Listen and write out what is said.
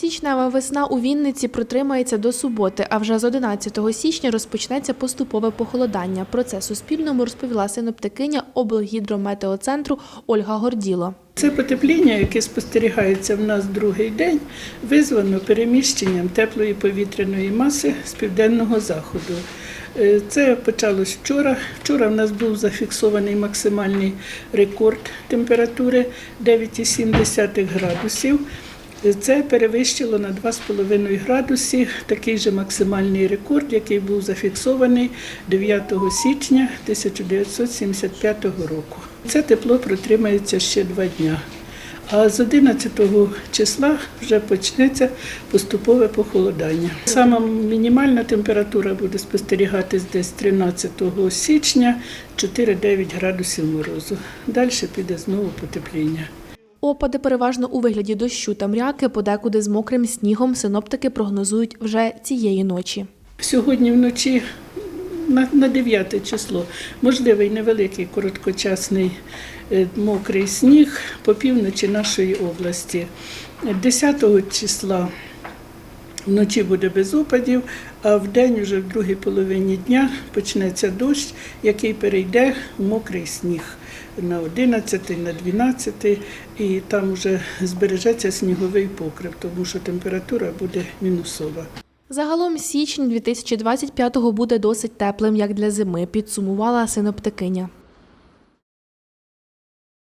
Січнева весна у Вінниці протримається до суботи, а вже з 11 січня розпочнеться поступове похолодання. Про це Суспільному розповіла синоптикиня облгідрометеоцентру Ольга Горділо. Це потепління, яке спостерігається в нас другий день, визвано переміщенням теплої повітряної маси з південного заходу. Е, Це почалось вчора. Вчора в нас був зафіксований максимальний рекорд температури 9,7 градусів. Це перевищило на 2,5 градуси такий же максимальний рекорд, який був зафіксований 9 січня 1975 року. Це тепло протримається ще два дня. А з 11 числа вже почнеться поступове похолодання. Сама мінімальна температура буде спостерігатись десь 13 січня 4-9 градусів морозу. Далі піде знову потепління. Опади переважно у вигляді дощу та мряки, подекуди з мокрим снігом синоптики прогнозують вже цієї ночі. Сьогодні вночі на, на 9 число можливий невеликий короткочасний е, мокрий сніг по півночі нашої області. 10 числа вночі буде без опадів, а в день, вже в другій половині дня, почнеться дощ, який перейде в мокрий сніг на 11, на 12, і там вже збережеться сніговий покрив, тому що температура буде мінусова. Загалом січень 2025-го буде досить теплим, як для зими, підсумувала синоптикиня.